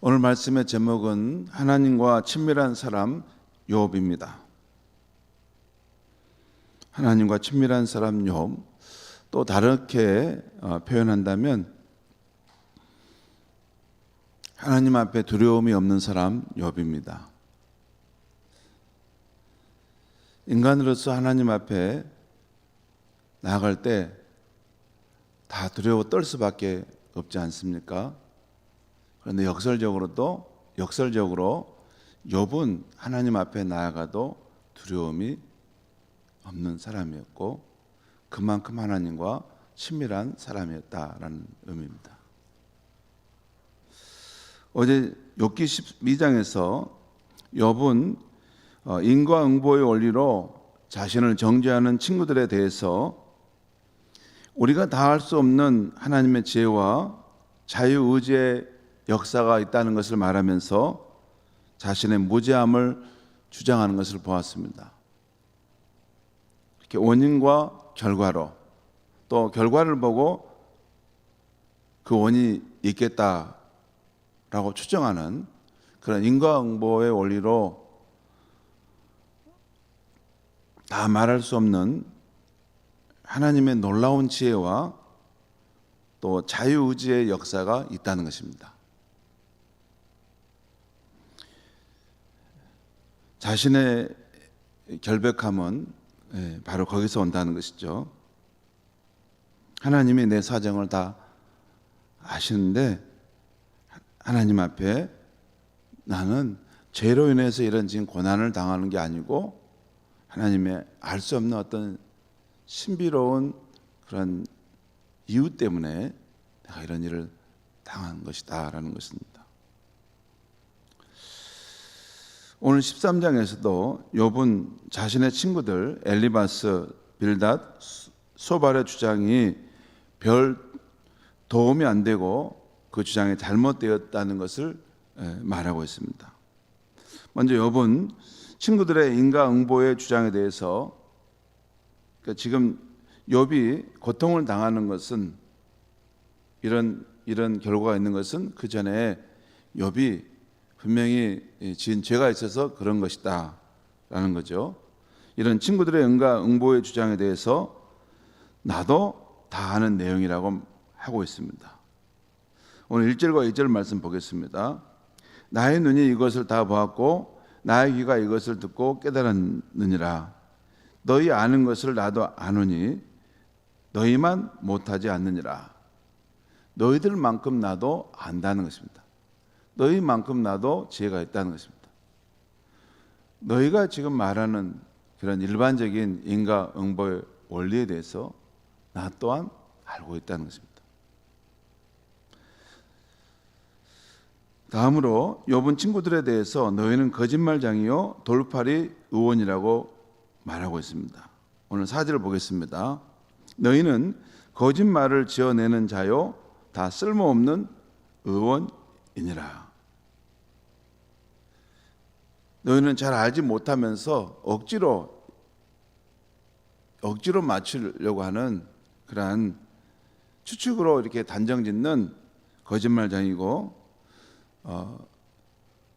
오늘 말씀의 제목은 하나님과 친밀한 사람 욥입니다. 하나님과 친밀한 사람 욥. 또 다르게 어, 표현한다면 하나님 앞에 두려움이 없는 사람 욥입니다. 인간으로서 하나님 앞에 나아갈 때 다 두려워 떨 수밖에 없지 않습니까? 그런데 역설적으로도 역설적으로 욥은 하나님 앞에 나아가도 두려움이 없는 사람이었고 그만큼 하나님과 친밀한 사람이었다라는 의미입니다. 어제 욥기 12장에서 욥은 어, 인과응보의 원리로 자신을 정죄하는 친구들에 대해서 우리가 다 할 수 없는 하나님의 지혜와 자유의지의 역사가 있다는 것을 말하면서 자신의 무죄함을 주장하는 것을 보았습니다. 이렇게 원인과 결과로 또 결과를 보고 그 원인이 있겠다라고 추정하는 그런 인과응보의 원리로 다 말할 수 없는 하나님의 놀라운 지혜와 또 자유의지의 역사가 있다는 것입니다. 자신의 결백함은 예, 바로 거기서 온다는 것이죠. 하나님이 내 사정을 다 아시는데 하나님 앞에 나는 죄로 인해서 이런 지금 고난을 당하는 게 아니고 하나님의 알 수 없는 어떤 신비로운 그런 이유 때문에 내가 이런 일을 당한 것이다라는 것입니다. 오늘 13장에서도 욥은 자신의 친구들 엘리바스, 빌닷, 소발의 주장이 별 도움이 안 되고 그 주장이 잘못되었다는 것을 말하고 있습니다. 먼저 욥은 친구들의 인과응보의 주장에 대해서 그러니까 지금 욥이 고통을 당하는 것은 이런 이런 결과가 있는 것은 그 전에 욥이 분명히 지은 죄가 있어서 그런 것이다라는 거죠. 이런 친구들의 응가 응보의 주장에 대해서 나도 다 아는 내용이라고 하고 있습니다. 오늘 1절과 2절 말씀 보겠습니다. 나의 눈이 이것을 다 보았고 나의 귀가 이것을 듣고 깨달았느니라. 너희 아는 것을 나도 아노니 너희만 못하지 않느니라. 너희들만큼 나도 안다는 것입니다. 너희만큼 나도 지혜가 있다는 것입니다. 너희가 지금 말하는 그런 일반적인 인과 응보의 원리에 대해서 나 또한 알고 있다는 것입니다. 다음으로 욥은 친구들에 대해서 너희는 거짓말장이요 돌팔이 의원이라고 말하고 있습니다. 오늘 사절을 보겠습니다. 너희는 거짓말을 지어내는 자요 다 쓸모없는 의원이니라. 너희는 잘 알지 못하면서 억지로 억지로 맞추려고 하는 그러한 추측으로 이렇게 단정짓는 거짓말장이고 어,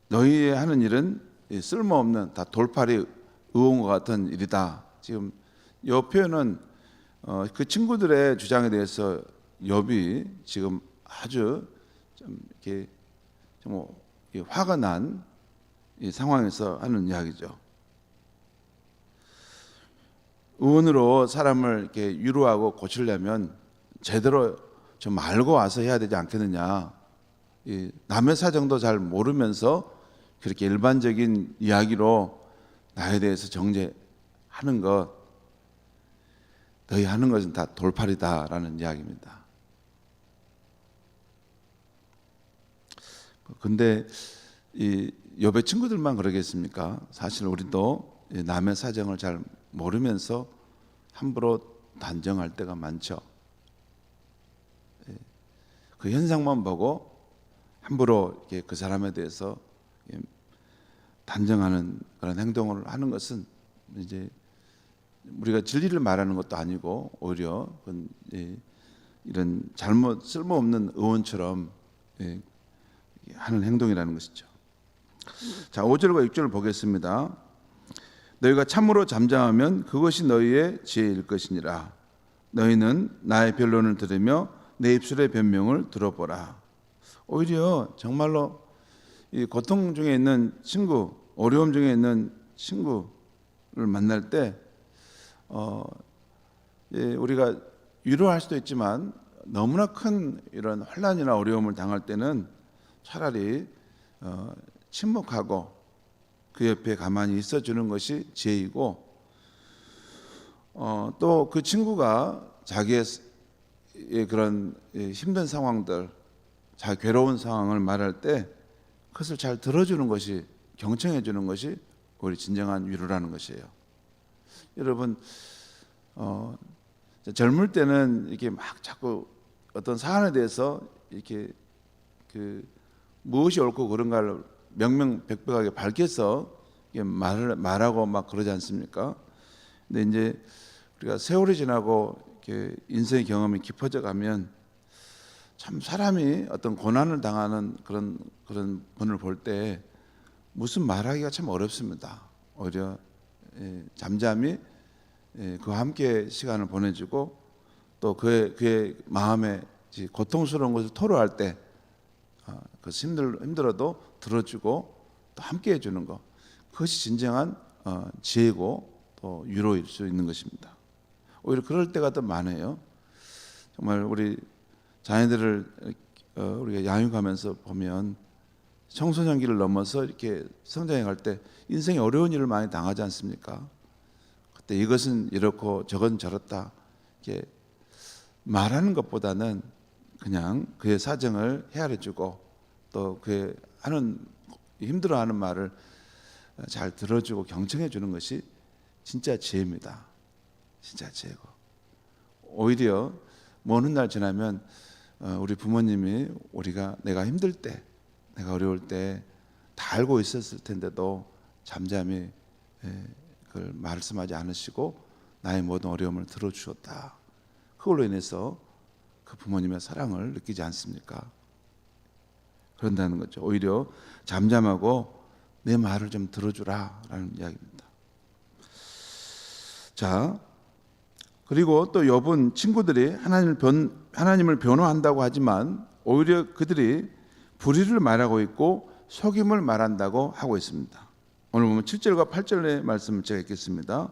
너희의 하는 일은 쓸모없는 다 돌팔이 의원과 같은 일이다. 지금 이 표현은 어, 그 친구들의 주장에 대해서 욥이 지금 아주 좀 이렇게 좀 화가 난 상황에서 하는 이야기죠. 의원으로 사람을 이렇게 위로하고 고치려면 제대로 좀 알고 와서 해야 되지 않겠느냐. 남의 사정도 잘 모르면서 그렇게 일반적인 이야기로 나에 대해서 정죄하는 것, 너희 하는 것은 다 돌팔이다라는 이야기입니다. 근데 이 여배 친구들만 그러겠습니까? 사실 우리도 남의 사정을 잘 모르면서 함부로 단정할 때가 많죠. 그 현상만 보고 함부로 그 사람에 대해서 단정하는 그런 행동을 하는 것은 이제 우리가 진리를 말하는 것도 아니고 오히려 이런 잘못 쓸모없는 의원처럼 하는 행동이라는 것이죠. 자, 5절과 6절을 보겠습니다. 너희가 참으로 잠잠하면 그것이 너희의 지혜일 것이니라. 너희는 나의 변론을 들으며 내 입술의 변명을 들어보라. 오히려 정말로 이 고통 중에 있는 친구, 어려움 중에 있는 친구를 만날 때 어, 예, 우리가 위로할 수도 있지만 너무나 큰 이런 혼란이나 어려움을 당할 때는 차라리 어, 침묵하고 그 옆에 가만히 있어 주는 것이 지혜이고 어, 또 그 친구가 자기의 예, 그런 예, 힘든 상황들, 자 괴로운 상황을 말할 때 그것을 잘 들어주는 것이 경청해 주는 것이 우리 진정한 위로라는 것이에요. 여러분 어, 젊을 때는 이렇게 막 자꾸 어떤 사안에 대해서 이렇게 그 무엇이 옳고 그른가를 명명백백하게 밝혀서 말을 말하고 막 그러지 않습니까? 근데 이제 우리가 세월이 지나고 이렇게 인생의 경험이 깊어져 가면 참 사람이 어떤 고난을 당하는 그런 그런 분을 볼 때 무슨 말하기가 참 어렵습니다. 오히려 예, 잠잠히 예, 그와 함께 시간을 보내주고 또 그의 그의 마음에 고통스러운 것을 토로할 때 아, 그 힘들 힘들어도 들어주고 또 함께 해주는 것 그것이 진정한 어, 지혜고 또 위로일 수 있는 것입니다. 오히려 그럴 때가 더 많아요. 정말 우리 자녀들을 어, 우리가 양육하면서 보면 청소년기를 넘어서 이렇게 성장해 갈 때 인생에 어려운 일을 많이 당하지 않습니까? 그때 이것은 이렇고 저건 저렇다 이렇게 말하는 것보다는 그냥 그의 사정을 헤아려 주고 또 그의 하는 힘들어하는 말을 잘 들어주고 경청해 주는 것이 진짜 지혜입니다. 진짜 지혜고 오히려 먼 훗날 지나면 어, 우리 부모님이 우리가 내가 힘들 때, 내가 어려울 때 다 알고 있었을 텐데도 잠잠히 예, 그걸 말씀하지 않으시고 나의 모든 어려움을 들어주셨다. 그걸로 인해서 그 부모님의 사랑을 느끼지 않습니까? 그런다는 거죠. 오히려 잠잠하고 내 말을 좀 들어주라라는 이야기입니다. 자, 그리고 또 여분 친구들이 하나님을 변 하나님을 변호한다고 하지만 오히려 그들이 불의를 말하고 있고 속임을 말한다고 하고 있습니다. 오늘 보면 7절과 8절의 말씀을 제가 읽겠습니다.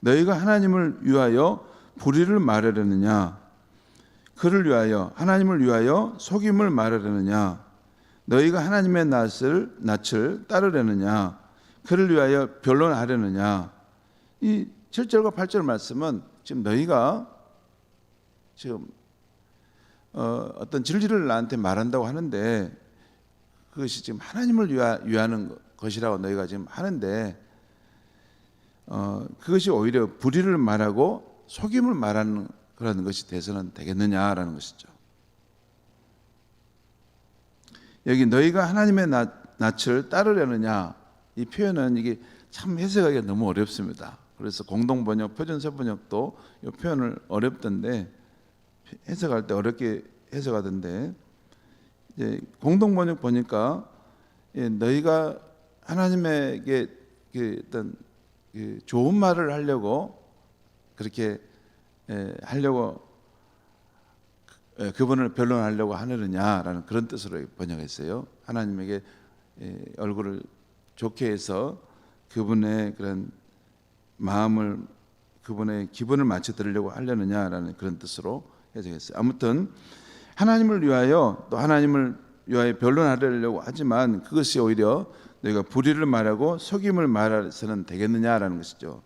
너희가 하나님을 위하여 불의를 말하려느냐 그를 위하여 하나님을 위하여 속임을 말하려느냐? 너희가 하나님의 낯을 낯을 따르려느냐? 그를 위하여 변론하려느냐? 이 7절과 8절 말씀은 지금 너희가 지금 어, 어떤 진리를 나한테 말한다고 하는데 그것이 지금 하나님을 위하, 위하는 것이라고 너희가 지금 하는데 어, 그것이 오히려 불의를 말하고 속임을 말하는 그런 것이 돼서는 되겠느냐라는 것이죠. 여기 너희가 하나님의 낯, 낯을 따르려느냐 이 표현은 이게 참 해석하기가 너무 어렵습니다. 그래서 공동 번역, 표준세 번역도 이 표현을 어렵던데 해석할 때 어렵게 해석하던데 이제 공동 번역 보니까 예, 너희가 하나님에게 그 어떤 그 좋은 말을 하려고 그렇게 예, 하려고 예, 그분을 변론하려고 하느냐라는 그런 뜻으로 번역했어요. 하나님에게 예, 얼굴을 좋게 해서 그분의 그런 마음을 그분의 기분을 맞춰 드리려고 하려느냐라는 그런 뜻으로 해석했어요. 아무튼 하나님을 위하여 또 하나님을 위하여 변론하려고 하지만 그것이 오히려 너희가 불의를 말하고 속임을 말해서는 되겠느냐라는 것이죠.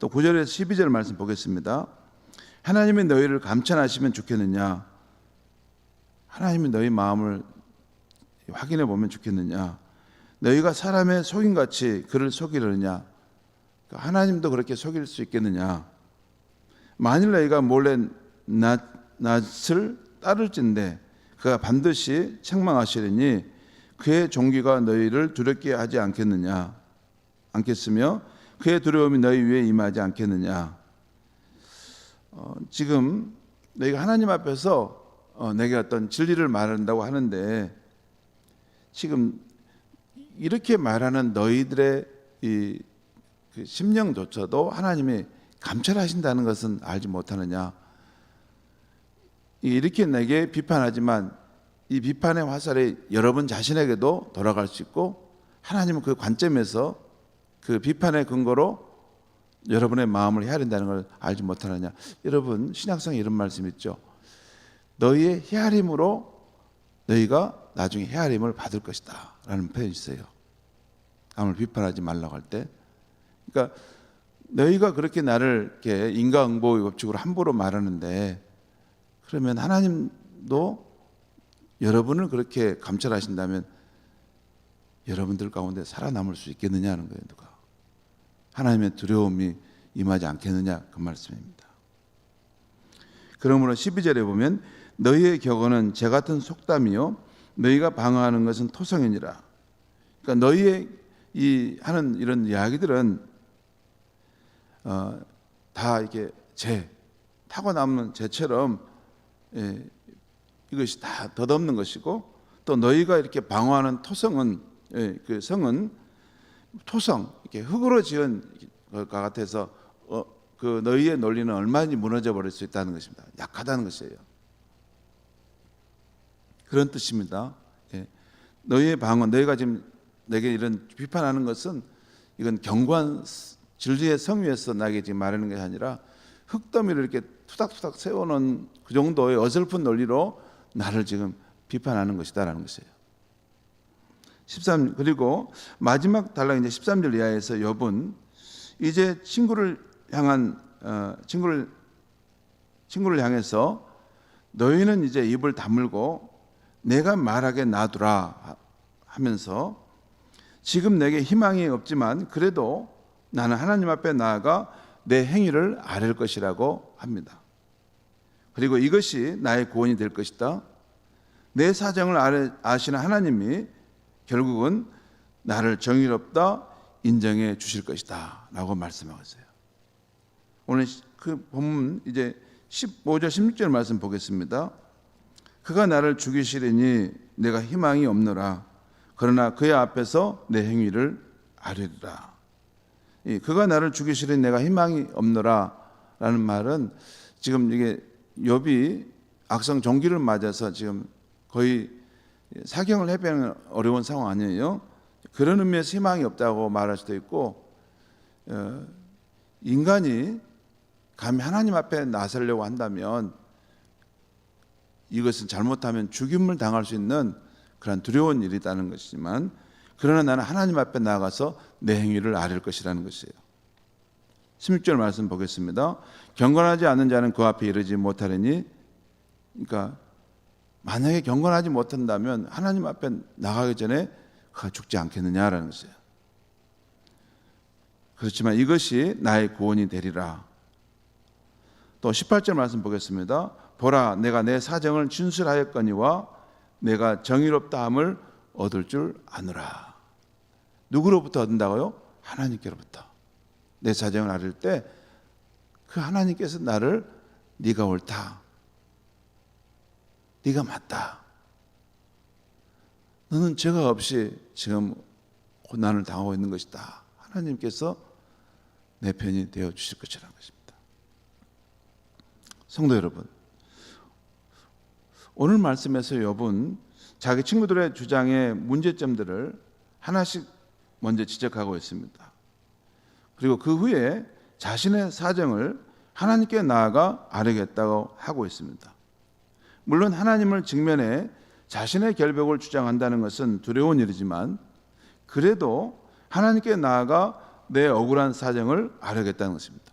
또 9절에서 12절 말씀 보겠습니다. 하나님이 너희를 감천하시면 좋겠느냐? 하나님이 너희 마음을 확인해 보면 좋겠느냐? 너희가 사람의 속임같이 그를 속이려느냐? 그러니까 하나님도 그렇게 속일 수 있겠느냐? 만일 너희가 몰래 낯, 낯을 따를진데 그가 반드시 책망하시리니 그의 종기가 너희를 두렵게 하지 않겠느냐? 않겠으며 그의 두려움이 너희 위에 임하지 않겠느냐? 어, 지금 너희가 하나님 앞에서 어, 내게 어떤 진리를 말한다고 하는데 지금 이렇게 말하는 너희들의 이 그 심령조차도 하나님이 감찰하신다는 것은 알지 못하느냐? 이렇게 내게 비판하지만 이 비판의 화살이 여러분 자신에게도 돌아갈 수 있고 하나님은 그 관점에서 그 비판의 근거로 여러분의 마음을 헤아린다는 걸 알지 못하느냐? 여러분 신약성에 이런 말씀 있죠. 너희의 헤아림으로 너희가 나중에 헤아림을 받을 것이다 라는 표현이 있어요. 남을 비판하지 말라고 할 때, 그러니까 너희가 그렇게 나를 이렇게 인과응보의 법칙으로 함부로 말하는데 그러면 하나님도 여러분을 그렇게 감찰하신다면 여러분들 가운데 살아남을 수 있겠느냐는 거예요, 누가. 하나님의 두려움이 임하지 않겠느냐 그 말씀입니다. 그러므로 12절에 보면 너희의 격언은 제 같은 속담이요 너희가 방어하는 것은 토성이니라. 그러니까 너희의 이 하는 이런 이야기들은 어, 다 이게 재 타고 남는 재처럼 예, 이것이 다 덧없는 것이고 또 너희가 이렇게 방어하는 토성은 예, 그 성은 토성 이렇게 흙으로 지은 것 같아서 어, 그 너희의 논리는 얼마든지 무너져 버릴 수 있다는 것입니다. 약하다는 것이에요. 그런 뜻입니다. 예. 너희의 방어, 너희가 지금 내게 이런 비판하는 것은 이건 경관 진리의 성 위에서 나에게 지금 말하는 것이 아니라 흙더미를 이렇게 투닥투닥 세워놓은 그 정도의 어설픈 논리로 나를 지금 비판하는 것이다라는 것이에요. 13 그리고 마지막 단락 이제 13절 이하에서 욥은 이제 친구를 향한 어, 친구를 친구를 향해서 너희는 이제 입을 다물고 내가 말하게 놔두라 하면서 지금 내게 희망이 없지만 그래도 나는 하나님 앞에 나아가 내 행위를 아뢰 것이라고 합니다. 그리고 이것이 나의 구원이 될 것이다. 내 사정을 아시는 하나님이 결국은 나를 정의롭다 인정해 주실 것이다. 라고 말씀하고 있어요. 오늘 그 본문 이제 15절 16절 말씀 보겠습니다. 그가 나를 죽이시리니 내가 희망이 없노라. 그러나 그의 앞에서 내 행위를 아뢰리라. 이 그가 나를 죽이시리니 내가 희망이 없노라라는 말은 지금 이게 욥이 악성 종기를 맞아서 지금 거의 사경을 해배하는 어려운 상황 아니에요. 그런 의미에서 희망이 없다고 말할 수도 있고 어, 인간이 감히 하나님 앞에 나서려고 한다면 이것은 잘못하면 죽임을 당할 수 있는 그런 두려운 일이라는 것이지만 그러나 나는 하나님 앞에 나가서 내 행위를 아릴 것이라는 것이에요. 16절 말씀 보겠습니다. 경건하지 않은 자는 그 앞에 이르지 못하리니 그러니까 만약에 경건하지 못한다면 하나님 앞에 나가기 전에 그가 죽지 않겠느냐라는 것이에요. 그렇지만 이것이 나의 구원이 되리라. 또 18절 말씀 보겠습니다. 보라 내가 내 사정을 진술하였거니와 내가 정의롭다함을 얻을 줄 아노라. 누구로부터 얻는다고요? 하나님께로부터. 내 사정을 알을 때 그 하나님께서 나를 네가 옳다. 네가 맞다. 너는 죄가 없이 지금 고난을 당하고 있는 것이다. 하나님께서 내 편이 되어 주실 것이라는 것입니다. 성도 여러분, 오늘 말씀에서 욥은 자기 친구들의 주장의 문제점들을 하나씩 먼저 지적하고 있습니다. 그리고 그 후에 자신의 사정을 하나님께 나아가 아뢰겠다고 하고 있습니다. 물론 하나님을 직면해 자신의 결벽을 주장한다는 것은 두려운 일이지만 그래도 하나님께 나아가 내 억울한 사정을 아뢰겠다는 것입니다.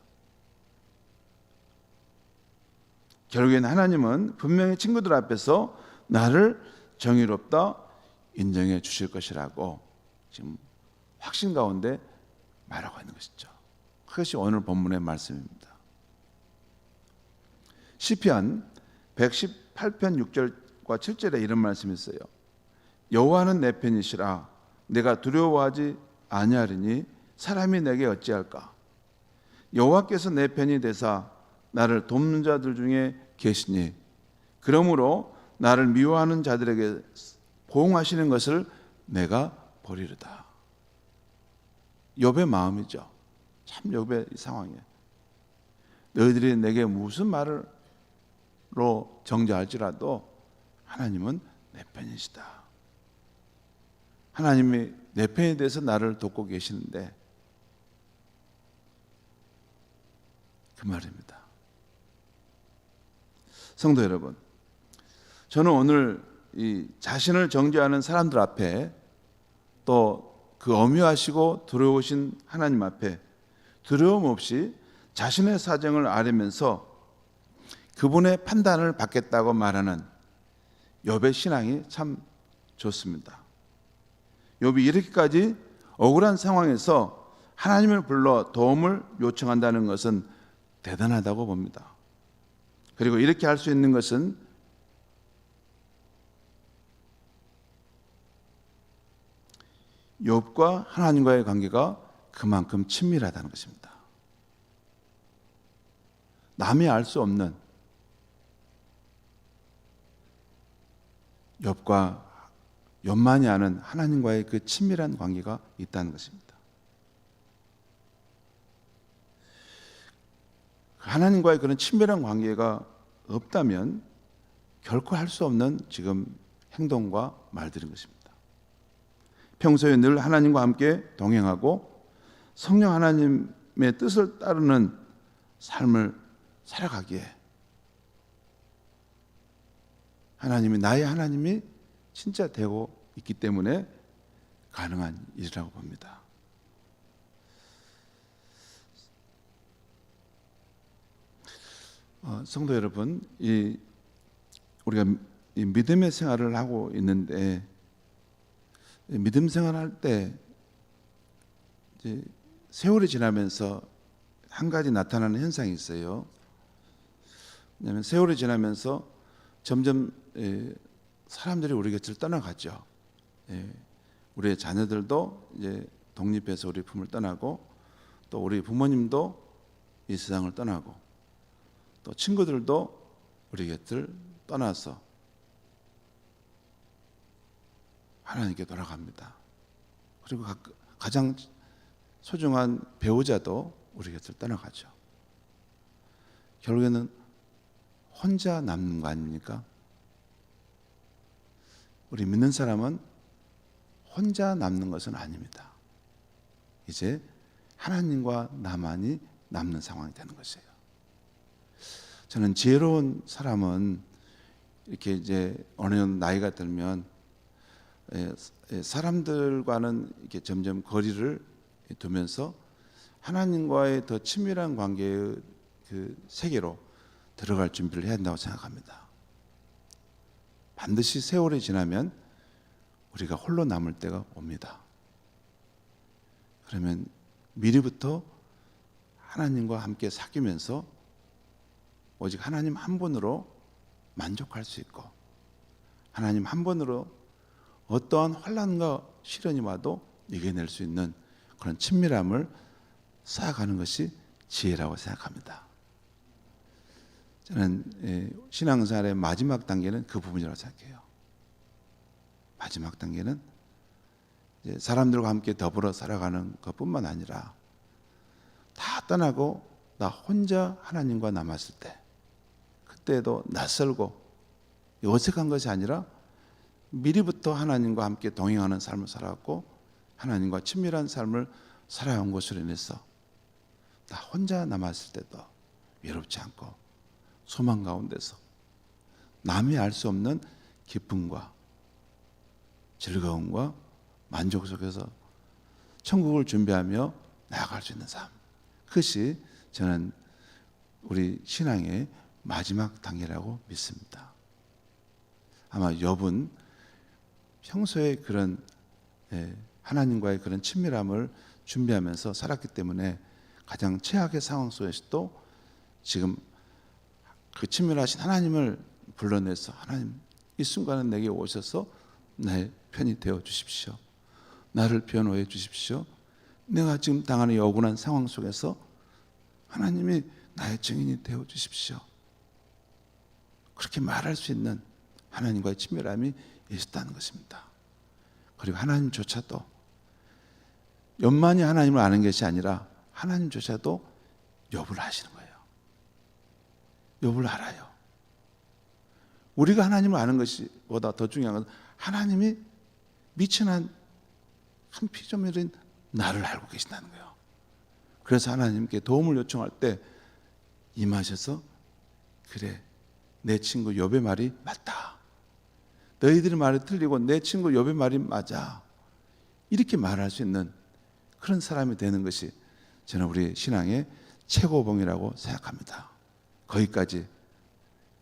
결국엔 하나님은 분명히 친구들 앞에서 나를 정의롭다 인정해 주실 것이라고 지금 확신 가운데 말하고 있는 것이죠. 그것이 오늘 본문의 말씀입니다. 시편 118편 6절과 7절에 이런 말씀이 있어요. 여호와는 내 편이시라 내가 두려워하지 아니하리니 사람이 내게 어찌할까? 여호와께서 내 편이 되사 나를 돕는 자들 중에 계시니 그러므로 나를 미워하는 자들에게 보응하시는 것을 내가 버리르다. 욥의 마음이죠. 참 욥의 이 상황에 너희들이 내게 무슨 말을 로 정죄할지라도 하나님은 내 편이시다. 하나님이 내 편에 대해서 나를 돕고 계시는데 그 말입니다. 성도 여러분, 저는 오늘 이 자신을 정죄하는 사람들 앞에 또 그 엄유하시고 두려우신 하나님 앞에 두려움 없이 자신의 사정을 아뢰면서 그분의 판단을 받겠다고 말하는 욥의 신앙이 참 좋습니다. 욥이 이렇게까지 억울한 상황에서 하나님을 불러 도움을 요청한다는 것은 대단하다고 봅니다. 그리고 이렇게 할 수 있는 것은 욥과 하나님과의 관계가 그만큼 친밀하다는 것입니다. 남이 알 수 없는 욥과 욥만이 아는 하나님과의 그 친밀한 관계가 있다는 것입니다. 하나님과의 그런 친밀한 관계가 없다면 결코 할 수 없는 지금 행동과 말들인 것입니다. 평소에 늘 하나님과 함께 동행하고 성령 하나님의 뜻을 따르는 삶을 살아가기에 하나님이 나의 하나님이 진짜 되고 있기 때문에 가능한 일이라고 봅니다. 어, 성도 여러분, 이 우리가 이 믿음의 생활을 하고 있는데 이 믿음 생활할 때 세월이 지나면서 한 가지 나타나는 현상이 있어요. 왜냐하면 세월이 지나면서 점점 예, 사람들이 우리 곁을 떠나가죠. 예, 우리의 자녀들도 이제 독립해서 우리 품을 떠나고 또 우리 부모님도 이 세상을 떠나고 또 친구들도 우리 곁을 떠나서 하나님께 돌아갑니다. 그리고 가, 가장 소중한 배우자도 우리 곁을 떠나가죠. 결국에는 혼자 남는 거 아닙니까? 우리 믿는 사람은 혼자 남는 것은 아닙니다. 이제 하나님과 나만이 남는 상황이 되는 것이에요. 저는 지혜로운 사람은 이렇게 이제 어느 나이가 들면 사람들과는 이렇게 점점 거리를 두면서 하나님과의 더 친밀한 관계의 그 세계로 들어갈 준비를 해야 한다고 생각합니다. 반드시 세월이 지나면 우리가 홀로 남을 때가 옵니다. 그러면 미리부터 하나님과 함께 사귀면서 오직 하나님 한 분으로 만족할 수 있고 하나님 한 분으로 어떠한 환란과 시련이 와도 이겨낼 수 있는 그런 친밀함을 쌓아가는 것이 지혜라고 생각합니다. 저는 예, 신앙생활의 마지막 단계는 그 부분이라고 생각해요. 마지막 단계는 사람들과 함께 더불어 살아가는 것뿐만 아니라 다 떠나고 나 혼자 하나님과 남았을 때 그때도 낯설고 어색한 것이 아니라 미리부터 하나님과 함께 동행하는 삶을 살았고 하나님과 친밀한 삶을 살아온 것으로 인해서 나 혼자 남았을 때도 외롭지 않고 소망 가운데서 남이 알 수 없는 기쁨과 즐거움과 만족 속에서 천국을 준비하며 나아갈 수 있는 삶. 그것이 저는 우리 신앙의 마지막 단계라고 믿습니다. 아마 욥은 평소에 그런 예, 하나님과의 그런 친밀함을 준비하면서 살았기 때문에 가장 최악의 상황 속에서도 지금 그 친밀하신 하나님을 불러내서 하나님 이 순간은 내게 오셔서 나의 편이 되어 주십시오. 나를 변호해 주십시오. 내가 지금 당하는 이 억울한 상황 속에서 하나님이 나의 증인이 되어 주십시오. 그렇게 말할 수 있는 하나님과의 친밀함이 있었다는 것입니다. 그리고 하나님조차도 연만이 하나님을 아는 것이 아니라 하나님조차도 여부를 하시는 거예요. 여부를 알아요. 우리가 하나님을 아는 것보다 더 중요한 것은 하나님이 미천한 한 피조물인 나를 알고 계신다는 거예요. 그래서 하나님께 도움을 요청할 때 임하셔서 그래 내 친구 욥의 말이 맞다. 너희들의 말이 틀리고 내 친구 욥의 말이 맞아. 이렇게 말할 수 있는 그런 사람이 되는 것이 저는 우리 신앙의 최고봉이라고 생각합니다. 거기까지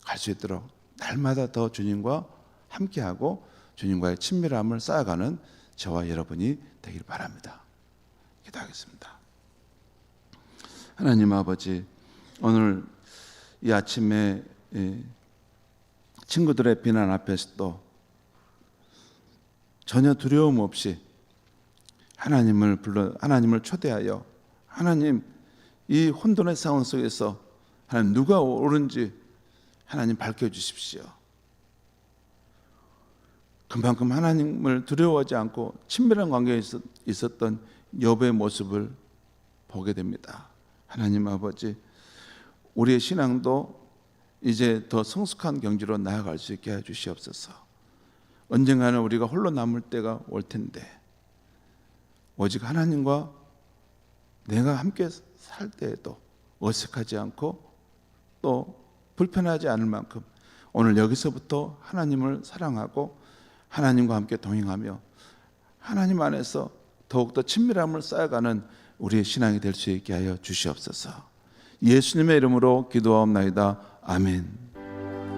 갈 수 있도록 날마다 더 주님과 함께하고 주님과의 친밀함을 쌓아가는 저와 여러분이 되길 바랍니다. 기도하겠습니다. 하나님 아버지, 오늘 이 아침에 이 친구들의 비난 앞에서도 전혀 두려움 없이 하나님을 불러 하나님을 초대하여 하나님 이 혼돈의 상황 속에서 하나님 누가 옳은지 하나님 밝혀 주십시오. 그만큼 하나님을 두려워하지 않고 친밀한 관계에 있었- 있었던 욥의 모습을 보게 됩니다. 하나님 아버지, 우리의 신앙도 이제 더 성숙한 경지로 나아갈 수 있게 해 주시옵소서. 언젠가는 우리가 홀로 남을 때가 올 텐데 오직 하나님과 내가 함께 살 때에도 어색하지 않고 또 불편하지 않을 만큼 오늘 여기서부터 하나님을 사랑하고 하나님과 함께 동행하며 하나님 안에서 더욱더 친밀함을 쌓아가는 우리의 신앙이 될 수 있게 하여 주시옵소서. 예수님의 이름으로 기도하옵나이다. 아멘.